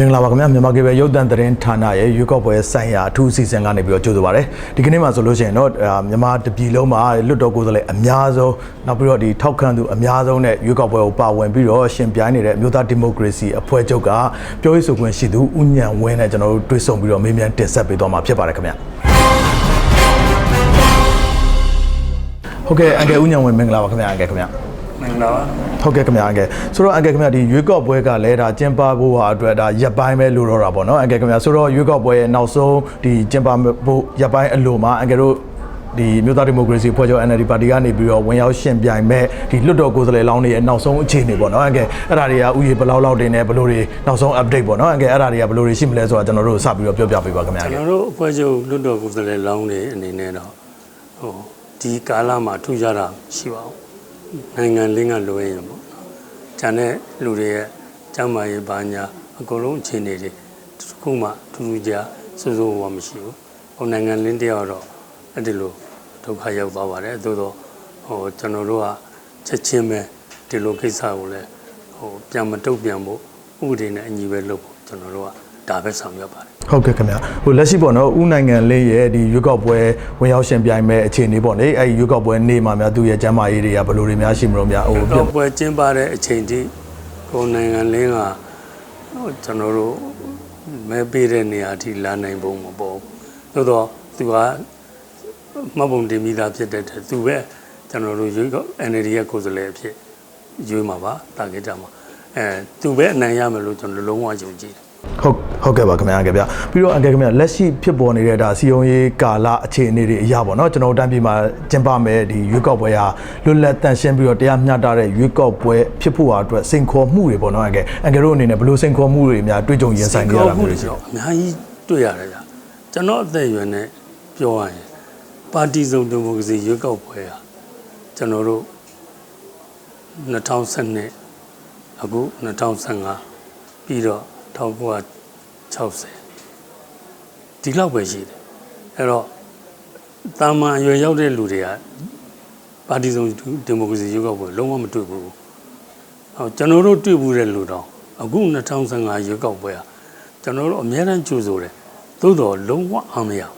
မင်္ဂလာပါခင်ဗျာမြန်မာကေဘယ်ရုပ်သံသတင်းဌာနရဲ့ရွေးကောက်ပွဲဆိုင်ရာအထူးအစီအစဉ်ကနေပြီးတော့ကြိုဆိုပါရစေဒီကနေ့မှာဆိုလို့ရှိရင်တော့အာမြန်မာတပြည်လုံးမှာလွတ်တော်ကိုယ်စားလှယ်အများဆုံးနောက်ပြီးတော့ဒီထောက်ခံသူအများဆုံးနဲ့ရွေးကောက်ပွဲကိုပါဝင်ပြီးတော့ရှင်ပြိုင်နေတဲ့အမျိုးသားဒီမိုကရေစီအဖွဲ့ချုပ်ကပြောရေးဆိုခွင့်ရှိသူဦးညံဝင်းနဲ့ကျွန်တော်တို့တွေ့ဆုံပြီးတော့မေးမြန်းတင်ဆက်ပေးသွားမှာဖြစ်ပါတယ်ခင်ဗျာဟုတ်ကဲ့အန်ကယ်ဦးညံဝင်းမင်္ဂလာပါခင်ဗျာအန်ကယ်ခင်ဗျာ မင်္ဂလာပါဟုတ်ကဲ့ခင်ဗျာအကယ်ဆိုတော့အကယ်ခင်ဗျာဒီရွေးကောက်ပွဲကလည်းဒါကျင်းပဖို့ဟာအတွက်ဒါရပ်ပိုင်းပဲလိုတော့တာပေါ့နော်အကယ်ခင်ဗျာဆိုတော့ရွေးကောက်ပွဲရဲ့နောက်ဆုံးဒီကျင်းပဖို့ရပ်ပိုင်းအလိုမှာအကယ်တို့ဒီမြို့သားဒီမိုကရေစီဖွဲ့ချုပ် NLD ပါတီကနေပြီးတော့ဝင်ရောက်ရှင်ပြိုင်မဲ့ဒီလွတ်တော်ကိုယ်စားလှယ်လောင်းတွေရဲ့နောက်ဆုံးအခြေအနေပေါ့နော်အကယ်အဲ့ဒါတွေကဥယေဘယ်လောက်လောက်တင်နေဘယ်လိုတွေနောက်ဆုံး update ပေါ့နော်အကယ်အဲ့ဒါတွေကဘယ်လိုတွေရှိမလဲဆိုတာကျွန်တော်တို့စပြီးတော့ပြောပြပေးပါခင်ဗျာအကယ်ကျွန်တော်တို့အဖွဲ့ချုပ်လွတ်တော်ကိုယ်စားလှယ်လောင်းတွေအနေနဲ့တော့ဟိုဒီကာလမှာထူးခြားတာရှိပါဘူး နိုင်ငံလင်းကလိုရရင်ပေါ့နော်။ဂျန်တဲ့လူတွေရဲ့ကျမ်းမာရေးဘာညာအကုန်လုံးအခြေအနေတွေတစ်ခုမှထူးထူးခြားစိုးစိုးဝါမရှိဘူး။ဟိုနိုင်ငံလင်းတယောက်တော့အဲ့ဒီလိုဒုက္ခရောက်သွားပါတယ်။သို့တော့ဟိုကျွန်တော်တို့ကချက်ချင်းပဲဒီလိုကိစ္စကိုလည်းဟိုပြန်မတုတ်ပြန်ဖို့ဥပဒေနဲ့အညီပဲလုပ်ဖို့ကျွန်တော်တို့က ဒါပဲဆောင်ရွက်ပါတယ်ဟုတ်ကဲ့ခင်ဗျာဟိုလက်ရှိပေါ့နော်ဦးနိုင်ငံလေးရဲ့ဒီရွေးကောက်ပွဲဝင်ရောက်ရှင်ပြိုင်မဲ့အခြေအနေပေါ့လေအဲ့ဒီရွေးကောက်ပွဲနေ့မှာများသူ့ရဲ့ကျမ်းမာရေးတွေကဘယ်လိုတွေများရှိမလို့များဟိုပြတော့ပွဲကျင်းပတဲ့အချိန်ထိကိုယ်နိုင်ငံလင်းကဟိုကျွန်တော်တို့မဲပေးတဲ့နေရာထိလာနိုင်ပုံမပေါ်ဘူးသို့တော့သူကမှတ်ပုံတင်ပြီးသားဖြစ်တဲ့တဲ့သူပဲကျွန်တော်တို့ရွေးကောက် NLD ရဲ့ကိုယ်စားလှယ်အဖြစ်ရွေးမှာပါတာဂက်တာမှာအဲသူပဲအနိုင်ရမယ်လို့ကျွန်တော်လုံးဝယုံကြည်တယ် ဟုတ်ဟုတ်ကဲ့ပါခင်ဗျာအကယ်ဗျပြီးတော့အကယ်ခင်ဗျာလက်ရှိဖြစ်ပေါ်နေတဲ့ဒါစီယုံရေးကာလအခြေအနေတွေအရာပေါ့နော်ကျွန်တော်တို့တန်းပြည်မှာကျင်းပမယ်ဒီရွေးကောက်ပွဲဟာလွတ်လပ်တန့်ရှင်းပြီးတော့တရားမျှတတဲ့ရွေးကောက်ပွဲဖြစ်ဖို့ဟာအတွက်စိန်ခေါ်မှုတွေပေါ့နော်အကယ်အကယ်တို့အနေနဲ့ဘယ်လိုစိန်ခေါ်မှုတွေများတွေ့ကြုံရင်ဆိုင်နေရတာမျိုးတွေရှိတော့အများကြီးတွေ့ရတယ်ကြာကျွန်တော်အသက်အရွယ်နဲ့ပြောရရင်ပါတီစုံဒီမိုကရေစီရွေးကောက်ပွဲဟာကျွန်တော်တို့2012အခု2015ပြီးတော့ 1960ဒီလောက်ပဲရှိတယ်အဲ့တော့တာမန်အရွယ်ရောက်တဲ့လူတွေကပါတီစုံဒီမိုကရေစီရွေးကောက်ပွဲလုံးဝမတွေ့ဘူးဟောကျွန်တော်တို့တွေ့ဘူးတဲ့လူတော့အခု2015ရွေးကောက်ပွဲဟာကျွန်တော်တို့အများအားကြိုးဆိုတယ်သို့တော်လုံးဝအောင်မရဘူး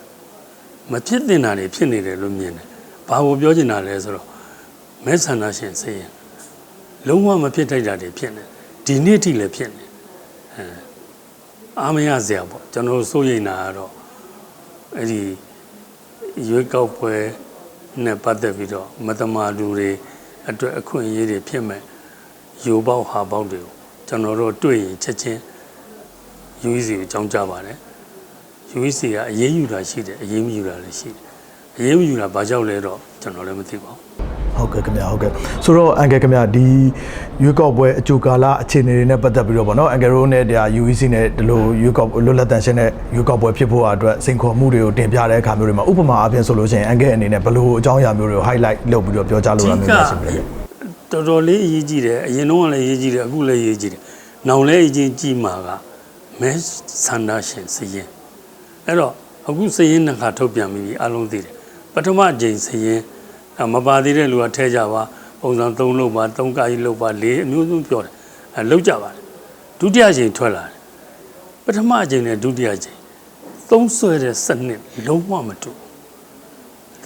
မဖြစ်တင်တာတွေဖြစ်နေတယ်လို့မြင်တယ်ဘာကိုပြောချင်တာလဲဆိုတော့မဲဆန္ဒရှင်စေရင်လုံးဝမဖြစ်ထိုက်တာတွေဖြစ်နေဒီနေ့ထိလည်းဖြစ်နေအဲ အားမရစရာပေါ့ကျွန်တော်တို့စိုးရိမ်တာကတော့အဲ့ဒီရွေးကောက်ပွဲနဲ့ပတ်သက်ပြီးတော့မတမာလူတွေအတွက်အခွင့်အရေးတွေဖြစ်မဲ့ယူပေါက်ဟာပေါက်တွေကိုကျွန်တော်တို့တွေ့ရင်ချက်ချင်း UEC ကိုကြောင်းကြပါတယ် UEC ကအရေးယူတာရှိတယ်အရေးမယူတာလည်းရှိတယ်အရေးမယူတာဘာကြောင့်လဲတော့ကျွန်တော်လည်းမသိပါဘူး ဟုတ်ကဲ့ခင်ဗျာဟုတ်ကဲ့ဆိုတော့အန်ကယ်ခင်ဗျာဒီရွေးကောက်ပွဲအကြိုကာလအခြေအနေတွေနဲ့ပတ်သက်ပြီးတော့ဗောနော်အန်ကယ်တို့နဲ့ဒါ UEC နဲ့ဒီလိုရွေးကောက်လွတ်လပ်တန်ရှင်းတဲ့ရွေးကောက်ပွဲဖြစ်ဖို့အတွက်စိန်ခေါ်မှုတွေကိုတင်ပြတဲ့အခါမျိုးတွေမှာဥပမာအပြင်ဆိုလို့ရှိရင်အန်ကယ်အနေနဲ့ဘယ်လိုအကြောင်းအရာမျိုးတွေကို highlight လုပ်ပြီးတော့ပြောကြားလို့ရမျိုးတွေရှိမလဲတော်တော်လေးအရေးကြီးတယ်အရင်တော့ကလည်းအရေးကြီးတယ်အခုလည်းအရေးကြီးတယ်နောင်လည်းအရင်ကြီးမှာကမဲဆန္ဒရှင်စည်ရင်အဲ့တော့အခုစည်ရင်နှစ်ခါထုတ်ပြန်ပြီးအလုံးသိတယ်ပထမအကြိမ်စည်ရင်အ မပါသေးတဲ့လူကထဲကြပါပုံစံ3လုပ်ပါ3ကာကြီးလုပ်ပါ၄အမျိုးမျိုးပြောတယ်အဲလုပ်ကြပါတယ်ဒုတိယအကြိမ်ထွက်လာတယ်ပထမအကြိမ်နဲ့ဒုတိယအကြိမ်သုံးဆွဲတဲ့စနစ်လုံးဝမတူဘူး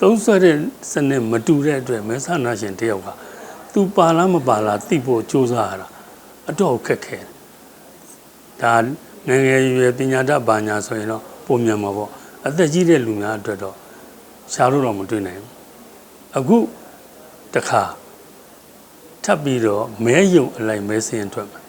သုံးဆွဲတဲ့စနစ်မတူတဲ့အတွက်မဲဆန္ဒရှင်တယောက်ကသူပါလားမပါလားသိဖို့ကြိုးစားရတာအတော့ခက်ခဲတယ်ဒါငယ်ငယ်ရွယ်ပညာတတ်ပါညာဆိုရင်တော့ပုံမြန်မှာပေါ့အသက်ကြီးတဲ့လူများအတွက်တော့ရှားလို့တော့မတွေ့နိုင်ဘူး အခုတခါထပ်ပြီးတော့မဲယုံအလိုက်မဲစရင်ထွက်မယ်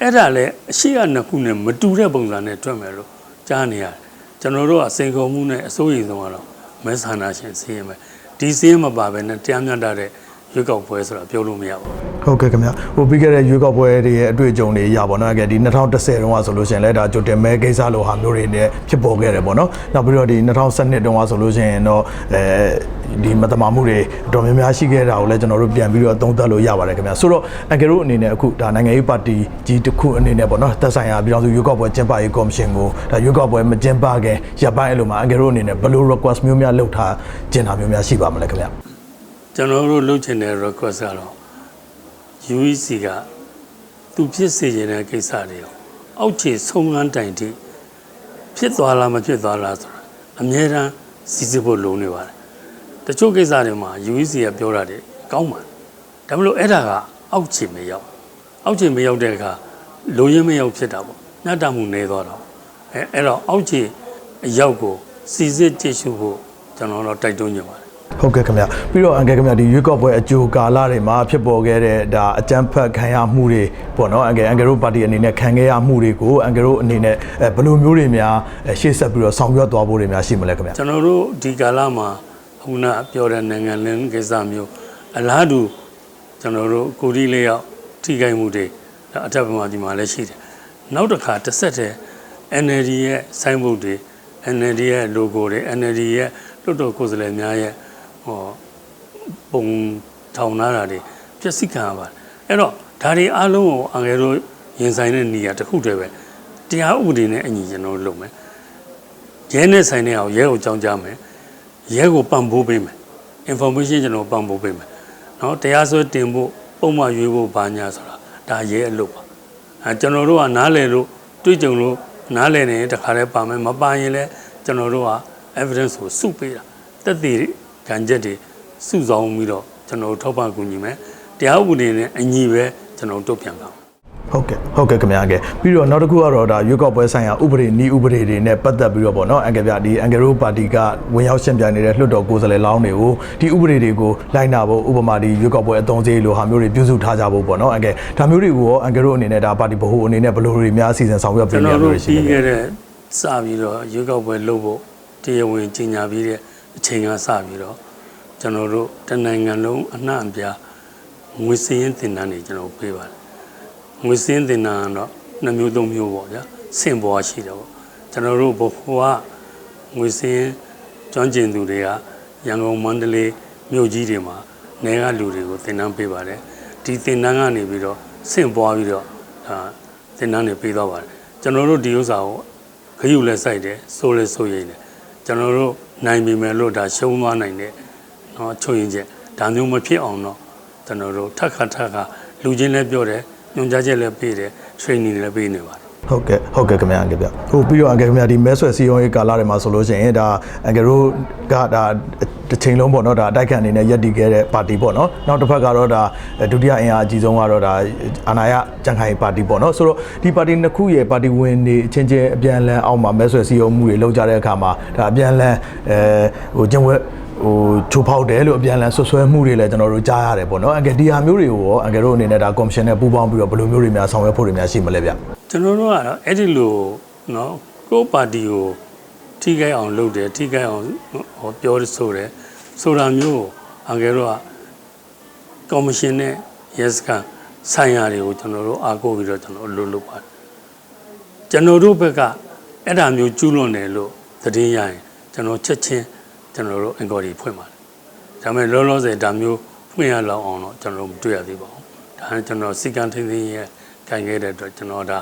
အဲ့ဒါလည်းအရှိအနှစ်ခုနဲ့မတူတဲ့ပုံစံနဲ့ထွက်မယ်လို့ကြားနေရတယ်ကျွန်တော်တို့ကစိန်ခေါ်မှုနဲ့အစိုးရဆုံးကတော့မဲဆန္ဒရှင်စီးရင်ပဲဒီစီးရင်မပါဘဲနဲ့တရားမျှတတဲ့ရွေးကောက်ပွဲဆိုတာပြောလို့မရဘူးဟုတ်ကဲ့ခင်ဗျာဟိုပြီးခဲ့တဲ့ရွေးကောက်ပွဲတွေရဲ့အတွေ့အကြုံတွေရပါတော့အကယ်ဒီ2010တုန်းကဆိုလို့ရှိရင်လည်းဒါကြိုတင်မဲကိစ္စလိုဟာမျိုးတွေနဲ့ဖြစ်ပေါ်ခဲ့တယ်ပေါ့နော်နောက်ပြီးတော့ဒီ2012တုန်းကဆိုလို့ရှိရင်တော့အဲ ဒီမတမာမှုတွေအတော်များများရှိခဲ့တာကိုလည်းကျွန်တော်တို့ပြန်ပြီးတော့သုံးသပ်လို့ရပါတယ်ခင်ဗျာဆိုတော့အကယ်တို့အနေနဲ့အခုဒါနိုင်ငံရေးပါတီကြီးတစ်ခုအနေနဲ့ပေါ့နော်သက်ဆိုင်ရာပြည်ထောင်စုရွေးကောက်ပွဲကျင်းပရေးကော်မရှင်ကိုဒါရွေးကောက်ပွဲမကျင်းပခင်ရပ်ပိုင်းအဲ့လိုမှာအကယ်တို့အနေနဲ့ဘယ်လို request မျိုးများလုပ်ထားကျင်တာမျိုးများရှိပါမလဲခင်ဗျာကျွန်တော်တို့လုပ်ချင်တဲ့ request ကတော့ UEC ကသူဖြစ်စေချင်တဲ့ကိစ္စတွေကိုအောက်ခြေဆုံးငန်းတိုင်ထိဖြစ်သွားလားမဖြစ်သွားလားဆိုတာအမြဲတမ်းစီစစ်ဖို့လိုနေပါတယ် တချို့ကိစ္စတွေမှာ UEC ကပြောတာတွေကောင်းပါတယ်ဒါမလို့အဲ့ဒါကအောက်ခြေမရောက်အောက်ခြေမရောက်တဲ့အခါလိုရင်းမရောက်ဖြစ်တာပေါ့ညတာမှုနေသွားတော့အဲအဲ့တော့အောက်ခြေအရောက်ကိုစီစစ်ကြည့်ရှုဖို့ကျွန်တော်တို့တိုက်တွန်းကြပါတယ်ဟုတ်ကဲ့ခင်ဗျပြီးတော့အန်ကယ်ခင်ဗျဒီရွေးကောက်ပွဲအကြိုကာလတွေမှာဖြစ်ပေါ်ခဲ့တဲ့ဒါအကြမ်းဖက်ခံရမှုတွေပေါ့နော်အန်ကယ်အန်ကယ်တို့ပါတီအနေနဲ့ခံခဲ့ရမှုတွေကိုအန်ကယ်တို့အနေနဲ့အဲဘယ်လိုမျိုးတွေများအဲရှေ့ဆက်ပြီးတော့ဆောင်ရွက်သွားဖို့တွေများရှိမလဲခင်ဗျကျွန်တော်တို့ဒီကာလမှာ ခုနပြောတဲ့နိုင်ငံလင်းကိစ္စမျိုးအလားတူကျွန်တော်တို့ကိုရီးလေးရောက်ထိခိုက်မှုတွေဒါအထက်ပမာဒီမှာလည်းရှိတယ်နောက်တစ်ခါတစ်ဆက်တည်း NLD ရဲ့ဆိုင်းဘုတ်တွေ NLD ရဲ့ logo တွေ NLD ရဲ့လွတ်တော်ကိုယ်စားလှယ်များရဲ့ဟောပုံထောင်နာတာတွေပြည့်စည်ခံရပါတယ်အဲ့တော့ဒါတွေအားလုံးကိုအငယ်တို့ရင်ဆိုင်တဲ့နေရာတစ်ခုတည်းပဲတရားဥပဒေနဲ့အညီကျွန်တော်တို့လုပ်မယ်ရဲနဲ့ဆိုင်တဲ့အောင်ရဲကိုကြောင်းကြမယ် ရဲကိုပံ့ပိုးပေးမယ် information ကျွန်တော်ပံ့ပိုးပေးမယ်เนาะတရားစွဲတင်ဖို့ပုံမှန်ရွေးဖို့ဘာညာဆိုတာဒါရဲအလုပ်ပါအဲကျွန်တော်တို့ကနားလည်လို့တွေးကြုံလို့နားလည်နေရင်တခါတည်းပါမယ်မပါရင်လည်းကျွန်တော်တို့က evidence ကိုစုပေးတာတက်သေးခံချက်တွေစုဆောင်ပြီးတော့ကျွန်တော်တို့ထောက်ပံ့ကူညီမယ်တရားဥပဒေနဲ့အညီပဲကျွန်တော်တို့တုတ်ပြန်ပါမယ် ဟုတ်ကဲ့ဟုတ်ကဲ့ခင်ဗျာကဲပြီးတော့နောက်တစ်ခုကတော့ဒါရွေးကောက်ပွဲဆိုင်ရာဥပဒေနည်းဥပဒေတွေနဲ့ပတ်သက်ပြီးတော့ပေါ့နော်အန်ကယ်ဗျာဒီအန်ကယ်တို့ပါတီကဝင်ရောက်ရှင်းပြနေတဲ့လွှတ်တော်ကိုယ်စားလှယ်လောင်းတွေကိုဒီဥပဒေတွေကိုလိုက်နာဖို့ဥပမာဒီရွေးကောက်ပွဲအသုံးစရိတ်လိုဟာမျိုးတွေပြုစုထားကြဖို့ပေါ့နော်အန်ကယ်ဒါမျိုးတွေကိုရောအန်ကယ်တို့အနေနဲ့ဒါပါတီဗဟိုအနေနဲ့ဘယ်လိုတွေများအစီအစဉ်ဆောင်ရွက်ပေးကျွန်နေရတော်မျိုးတို့တွေရှိပြီးလဲခဲ့တဲ့စပြီးတော့ရွေးကောက်ပွဲလုပ်ဖို့တရားဝင်ကြီးညာပြီးတဲ့အချိန်ကစပြီးတော့ကျွန်တော်တို့တနိုင်ငံလုံးအနှံ့အပြားငွေစည်းရင်းတင်တန်းတွေကျွန်တော်ပေးပါတယ် ငွေစည်းရင်းတင်တန်းကတော့နှစ်မျိုးသုံးမျိုးပေါ့ဗျာစင့်ပေါ်ရှိတယ်ပေါ့ကျွန်တော်တို့ဘိုးကငွေစည်းရင်းကျွမ်းကျင်သူတွေကရန်ကုန်မန္တလေးမြို့ကြီးတွေမှာနေကလူတွေကိုတင်တန်းပေးပါတယ်ဒီတင်တန်းကနေပြီးတော့စင့်ပွားပြီးတော့ဒါတင်တန်းတွေပေးသွားပါတယ်ကျွန်တော်တို့ဒီဥစ္စာကိုခရုလည်းစိုက်တယ်စိုးလည်းစိုးရိမ်တယ်ကျွန်တော်တို့နိုင်ပြီမယ်လို့ဒါရှုံးသွားနိုင်တဲ့เนาะချုပ်ရင်ချက်ဒါမျိုးမဖြစ်အောင်တော့ကျွန်တော်တို့ထက်ခါထက်ခါလူချင်းလည်းပြောတယ် ညွှန်ကြားချက်လည်းပေးတယ် training လည်းပေးနေပါတယ်ဟုတ်ကဲ့ဟုတ်ကဲ့ခင်ဗျာအန်ကယ်ဗျဟိုပြီးတော့အန်ကယ်ခင်ဗျာဒီမဲဆွယ်စီယုံရေးကာလတွေမှာဆိုလို့ရှိရင်ဒါအန်ကယ်တို့ကဒါတစ်ချိန်လုံးပေါ့နော်ဒါအတိုက်ခံအနေနဲ့ယက်တီခဲ့တဲ့ပါတီပေါ့နော်နောက်တစ်ဖက်ကတော့ဒါဒုတိယအင်အားအကြီးဆုံးကတော့ဒါအာနာယကြံခိုင်ပါတီပေါ့နော်ဆိုတော့ဒီပါတီနှစ်ခုရဲ့ပါတီဝင်တွေအချင်းချင်းအပြန်အလှန်အောက်မှာမဲဆွယ်စီယုံမှုတွေလုပ်ကြတဲ့အခါမှာဒါအပြန်အလှန်အဲဟိုကျင့်ဝတ် ဟိုချိုးဖောက်တယ်လို့အပြန်အလှန်ဆွဆွဲမှုတွေလည်းကျွန်တော်တို့ကြားရတယ်ပေါ့နော်အန်ကယ်ဒီဟာမျိုးတွေကိုရောအန်ကယ်တို့အနေနဲ့ဒါကော်မရှင်နဲ့ပူးပေါင်းပြီးတော့ဘယ်လိုမျိုးတွေများဆောင်ရွက်ဖို့တွေများရှိမလဲဗျကျွန်တော်တို့ကတော့အဲ့ဒီလိုနော်ကိုပါတီကိုထိခိုက်အောင်လုပ်တယ်ထိခိုက်အောင်ဟောပြောဆိုတယ်ဆိုတာမျိုးကိုအန်ကယ်တို့ကကော်မရှင်နဲ့ရက်စကန်ဆိုင်ရာတွေကိုကျွန်တော်တို့အားကိုးပြီးတော့ကျွန်တော်လုပ်လုပ်ပါတယ်ကျွန်တော်တို့ဘက်ကအဲ့ဒါမျိုးကျူးလွန်တယ်လို့သတင်းရရင်ကျွန်တော်ချက်ချင်း ကျွန်တော်တို့ inquiry ဖွင့်ပါတယ်ဒါပေမဲ့လောလောဆယ်ဒါမျိုးဖွင့်ရလောက်အောင်တော့ကျွန်တော်တို့မတွေ့ရသေးပါဘူးဒါနဲ့ကျွန်တော်စီကံထင်းထင်းရဲ့ခံခဲ့တဲ့အတွက်ကျွန်တော်ဒါ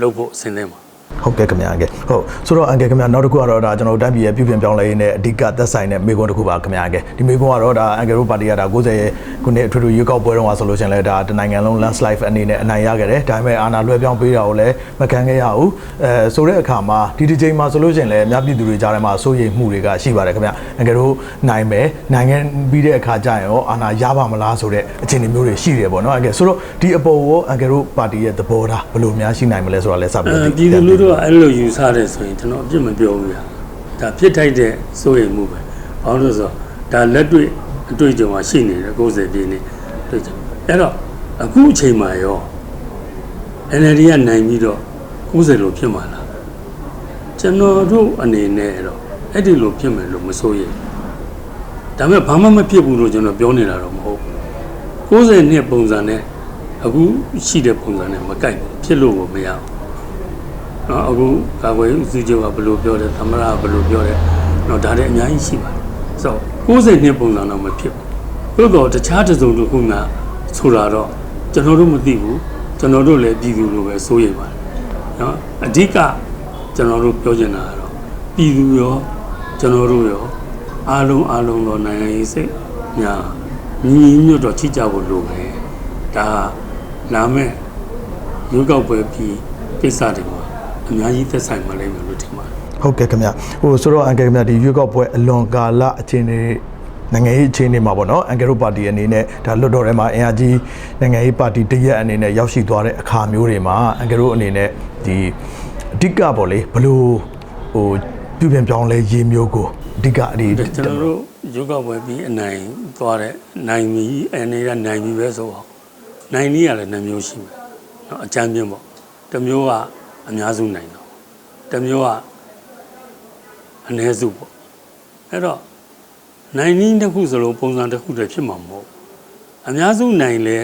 လုပ်ဖို့အဆင်သင့်ပါ ဟုတ်ကဲ့ခင်ဗျာအန်ကယ်ဟုတ်ဆိုတော့အန်ကယ်ခင်ဗျာနောက်တစ်ခုကတော့ဒါကျွန်တော်တို့တိုင်းပြည်ရဲ့ပြုပြင်ပြောင်းလဲရေးနဲ့အဓိကသက်ဆိုင်တဲ့မိကွန်းတစ်ခုပါခင်ဗျာအန်ကယ်ဒီမိကွန်းကတော့ဒါအန်ကယ်တို့ပါတီကဒါ90ခုနှစ်အထွေထွေရွေးကောက်ပွဲတုန်းကဆိုလို့ရှိရင်လည်းဒါတနိုင်ငံလုံး landslide အနေနဲ့အနိုင်ရခဲ့တယ်ဒါပေမဲ့အာဏာလွှဲပြောင်းပေးတာကိုလည်းမခံခဲ့ရဘူးအဲဆိုတဲ့အခါမှာဒီဒီချိန်မှာဆိုလို့ရှိရင်လည်းအများပြည်သူတွေကြားထဲမှာစိုးရိမ်မှုတွေကရှိပါတယ်ခင်ဗျာအန်ကယ်တို့နိုင်မယ်နိုင်ငံပြီးတဲ့အခါကျရင်ရောအာဏာရပါမလားဆိုတဲ့အခြေအနေမျိုးတွေရှိတယ်ပေါ့နော်အန်ကယ်ဆိုတော့ဒီအပေါ်ရောအန်ကယ်တို့ပါတီရဲ့သဘောထားဘယ်လိုများရှိနိုင်မလဲဆိုတာလည်းစပြီးအဲတော့ပြည်သူလူထုကအဲ့လိုယူဆတယ်ဆိုရင်ကျွန်တော်အပြစ်မပြောဘူးဗျာဒါဖြစ်ထိုက်တဲ့စိုးရိမ်မှုပဲဘာလို့လဲဆိုတော့ဒါလက်တွေ့အတွေ့အကြုံကရှိနေတယ်90ပြည့်နေတွေ့ကြအဲ့တော့အခုအချိန်မှာရော NLD ကနိုင်ပြီးတော့90လို့ဖြစ်မှာလားကျွန်တော်တို့အနေနဲ့တော့အဲ့ဒီလိုဖြစ်မယ်လို့မစိုးရိမ်ဒါပေမဲ့ဘာမှမဖြစ်ဘူးလို့ကျွန်တော်ပြောနေတာတော့မဟုတ်ဘူး90နှစ်ပုံစံနဲ့အခုရှိတဲ့ပုံစံနဲ့မကိုက်ဘူးဖြစ်လို့ကိုမရဘူး နော်အခုကာကွယ်ရေးဦးစီးချုပ်ကဘယ်လိုပြောတယ်သမရကဘယ်လိုပြောတယ်နော်ဒါတွေအများကြီးရှိပါတယ်ဆိုတော့90နှစ်ပုံစံတော့မဖြစ်ဘူးသို့တော့တခြားတစ်စုံတစ်ခုမှဆိုတာတော့ကျွန်တော်တို့မသိဘူးကျွန်တော်တို့လည်းပြည်သူလိုပဲစိုးရိမ်ပါတယ်နော်အဓိကကျွန်တော်တို့ပြောချင်တာကတော့ပြည်သူရောကျွန်တော်တို့ရောအားလုံးအားလုံးတော့နိုင်ငံရေးစိတ်ညာညီညီညွတ်တော့ချိကြဖို့လိုပဲဒါလာမဲ့ရွေးကောက်ပွဲပြီးပြကိစ္စတွေမှာ အများကြီးသက်ဆိုင်မှလိမ့်မယ်လို့ထင်ပါတယ် ဟုတ်ကဲ့ခင်ဗျဟိုဆိုတော့အန်ကယ်ခင်ဗျဒီရွေးကောက်ပွဲအလွန်ကာလအခြေအနေနိုင်ငံရေးအခြေအနေမှာပေါ့နော်အန်ကယ်တို့ပါတီအနေနဲ့ဒါလွတ်တော်ထဲမှာအင်အားကြီးနိုင်ငံရေးပါတီတရက်အနေနဲ့ရောက်ရှိသွားတဲ့အခါမျိုးတွေမှာအန်ကယ်တို့အနေနဲ့ဒီအဓိကပေါ့လေဘလို့ဟိုပြုပြင်ပြောင်းလဲရေးမျိုးကိုအဓိကအဒီ ကျွန်တော်တို့ရုပ်ောက်ပွဲပြီးအနိုင်သွားတဲ့နိုင်မီအနေနဲ့နိုင်မီပဲဆိုတော့နိုင်နည်းကလည်းနှမျိုးရှိမယ်เนาะအကြမ်းပြင်းပေါ့တစ်မျိုးက အများစုနိုင်တော့တစ်မျိုးကအနည်းစုပေါ့အဲ့တော့နိုင်နည်းတစ်ခုစလုံးပုံစံတစ်ခုတည်းဖြစ်မှာမဟုတ်ဘူးအများစုနိုင်လဲ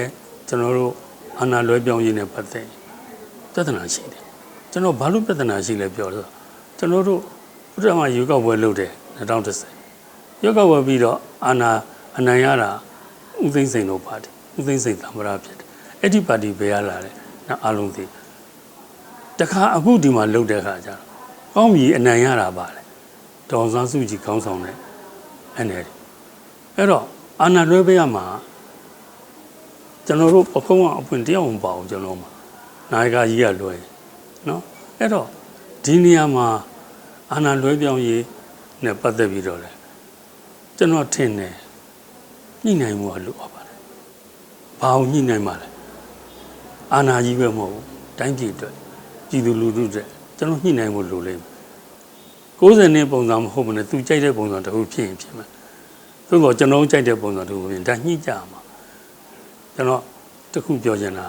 ကျွန်တော်တို့အာဏာလွဲပြောင်းရေးနဲ့ပတ်သက်ရင်ပြဿနာရှိတယ်ကျွန်တော်ဘာလို့ပြဿနာရှိလဲပြောတော့ကျွန်တော်တို့ဘုရားမှာယူကောက်ပွဲလုပ်တယ်2010ရုပ်ကဝယ်ပြီးတော့အာနာအနိုင်ရတာဥသိမ့်စိန်တို့ပါတီဥသိမ့်စိန်သမ္မတဖြစ်တယ်အဲ့ဒီပါတီဘယ်ရလာလဲနော်အားလုံးသိ တခါအခုဒီမှာလုတ်တဲ့ခါကျတော့ကောင်းပြီအနိုင်ရတာပါလေဒေါန်ဆန်းစုကြည်ခေါင်းဆောင်တဲ့ NLD အဲ့တော့အာနာလွဲပေးရမှာကျွန်တော်တို့ပခုံးကအပွင့်တရားဝင်ပါအောင်ကျွန်တော်မှာနိုင်ကကြီးကလွဲနော်အဲ့တော့ဒီနေရာမှာအာနာလွဲပြောင်းရေးနဲ့ပတ်သက်ပြီးတော့လေကျွန်တော်ထင်တယ်ညှိနိုင်မှုကလိုအပ်ပါတယ်။ဘာအောင်ညှိနိုင်မှာလဲ။အာနာကြီးပဲမဟုတ်ဘူး။တိုင်းပြည်အတွက် ပြည်သူလူထုအတွက်ကျွန်တော်ညှိနိုင်မှုလိုလိမ့်မယ်။60နှစ်ပုံစံမဟုတ်ဘူးနဲ့သူကြိုက်တဲ့ပုံစံတစ်ခုဖြစ်ရင်ဖြစ်မယ်။သို့တော့ကျွန်တော်ကြိုက်တဲ့ပုံစံတစ်ခုဖြစ်ရင်ဒါညှိကြမှာ။ကျွန်တော်တစ်ခုပြောချင်တာ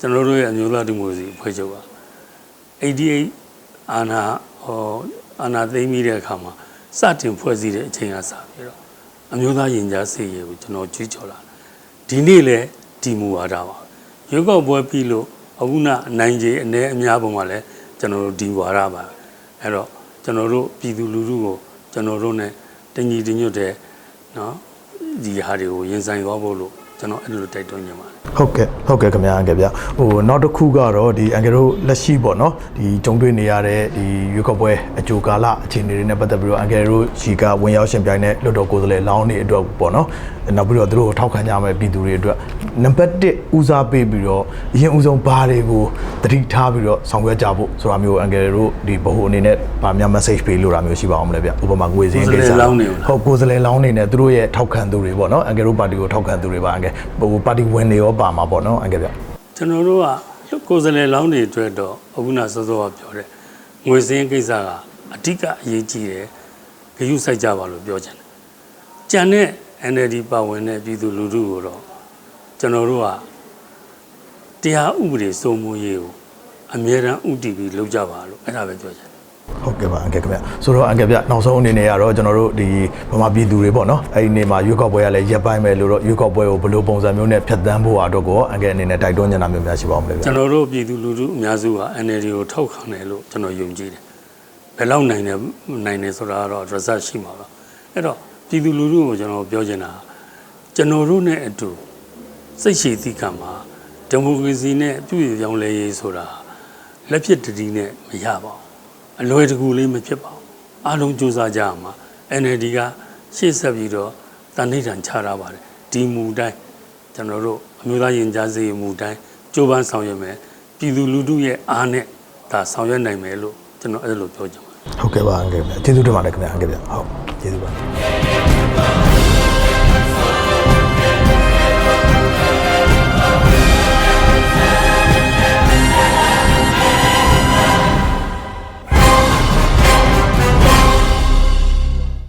ကျွန်တော်တို့ရဲ့အမျိုးသားဒီမိုကရေစီဖွဲ့ချုပ်က88အာနာဟောအာနာသိမ်းပြီးတဲ့အခါမှာစတင်ဖွဲ့စည်းတဲ့အချိန်ကစပြီးတော့အမျိုးသားရင်ကြားစေရကိုကျွန်တော်ကြွေးကြော်လာဒီနေ့လည်းဒီမူဝါဒပါရုပ်ောက်ပွဲပြီးလို့ အခုနအနိုင်ကြီးအ ਨੇ အများပုံမှာလည်းကျွန်တော်တို့ဒီဝါဒပါအဲ့တော့ကျွန်တော်တို့ပြည်သူလူထုကိုကျွန်တော်တို့ ਨੇ တညီတညွတ်တဲ့နော်ဒီဟာတွေကိုရင်ဆိုင်သွားဖို့လို့ကျွန်တော်အဲ့လိုတိုက်တွန်းနေပါတယ်ဟုတ်ကဲ့ဟုတ်ကဲ့ခင်ဗျာအန်ကယ်ဗျဟိုနောက်တစ်ခုကတော့ဒီအန်ကယ်တို့လက်ရှိပေါ့နော်ဒီကြုံတွေ့နေရတဲ့ဒီရွေးကောက်ပွဲအကြိုကာလအခြေအနေတွေနဲ့ပတ်သက်ပြီးတော့အန်ကယ်တို့ရှီကဝင်ရောက်ရှင်ပြိုင်တဲ့လွတ်တော်ကိုယ်စားလှယ်လောင်းနေအတွက်ပေါ့နော်နောက်ပြီးတော့သူတို့ကိုထောက်ခံကြမဲ့ပြည်သူတွေအတွက်နံပါတ်1ဦးစားပေးပြီးတော့အရင်ဦးဆုံးဘာတွေကိုတတိထားပြီးတော့ဆောင်ရွက်ကြဖို့ဆိုတာမျိုးအန်ကယ်တို့ဒီဘ ਹੁ အနေနဲ့ဗာများ message ပေးလို့တာမျိုးရှိပါအောင်မလဲဗျဥပမာငွေစင်းကိစ္စကိုယ်စားလှယ်လောင်းတွေကိုလားဟုတ်ကိုယ်စားလှယ်လောင်းနေနဲ့သူတို့ရဲ့ထောက်ခံသူတွေပေါ့နော်အန်ကယ်တို့ပါတီကိုထောက်ခံသူတွေပါအန်ကယ်ဟိုပါတီဝင်တွေရောပါမှာပေါ့နော်အန်ကယ်ဗျကျွန်တော်တို့ကကိုယ်စားလှယ်လောင်းတွေအတွက်တော့အခုနစောစောကပြောတဲ့ငွေစင်းကိစ္စကအဓိကအရေးကြီးတယ်ဂရုစိုက်ကြပါလို့ပြောချင်တယ်။ကြံတဲ့ NLD ပါဝင်တဲ့ပြည်သူလူထုကိုတော့ကျွန်တော်တို့ကတရားဥပဒေစိုးမိုးရေးကိုအမြဲတမ်းဥတည်ပြီးလုပ်ကြပါလို့အဲ့ဒါပဲပြောချင်တယ် ဟုတ်ကဲ့ပါအန်ကယ်ခင်ဗျဆိုတော့အန်ကယ်ဗျနောက်ဆုံးအနေနဲ့ကတော့ကျွန်တော်တို့ဒီဗမာပြည်သူတွေပေါ့နော်အဲ့ဒီနေ့မှာရွေးကောက်ပွဲကလည်းရက်ပိုင်းပဲလို့တော့ရွေးကောက်ပွဲကိုဘယ်လိုပုံစံမျိုးနဲ့ဖျက်ဆီးဖို့အတွက်ကိုအန်ကယ်အနေနဲ့တိုက်တွန်းနေတာမျိုးများရှိပါအောင်မလဲဗျကျွန်တော်တို့ပြည်သူလူထုအများစုက NLD ကိုထောက်ခံတယ်လို့ကျွန်တော်ယုံကြည်တယ်။ဘယ်လောက်နိုင်တယ်နိုင်တယ်ဆိုတာကတော့ result ရှိမှာပါ။အဲ့တော့ပြည်သူလူထုကိုကျွန်တော်ပြောချင်တာကျွန်တော်တို့နဲ့အတူစိတ်ရှိသီးခံမှာဒီမိုကရေစီနဲ့ပြုပြင်ပြောင်းလဲရေးဆိုတာလက်ဖြစ်တတိနဲ့မရပါဘူး။ အလွယ်တကူလေးမဖြစ်ပါဘူး။အားလုံးစူးစမ်းကြရမှာ NLD ကရှေ့ဆက်ပြီးတော့တန်ဋိဌာန်ချထားပါတယ်။ဒီမူတိုင်းကျွန်တော်တို့အမျိုးသားရင်ကြားစေးမှုတိုင်းကြိုးပမ်းဆောင်ရွက်မယ်ပြည်သူလူထုရဲ့အားနဲ့ဒါဆောင်ရွက်နိုင်မယ်လို့ကျွန်တော်အဲ့လိုပြောချင်ပါတယ်ဟုတ်ကဲ့ပါအန်ကယ်ဗျကျေးဇူးတင်ပါတယ်ခင်ဗျအန်ကယ်ဗျဟုတ်ကျေးဇူးပါ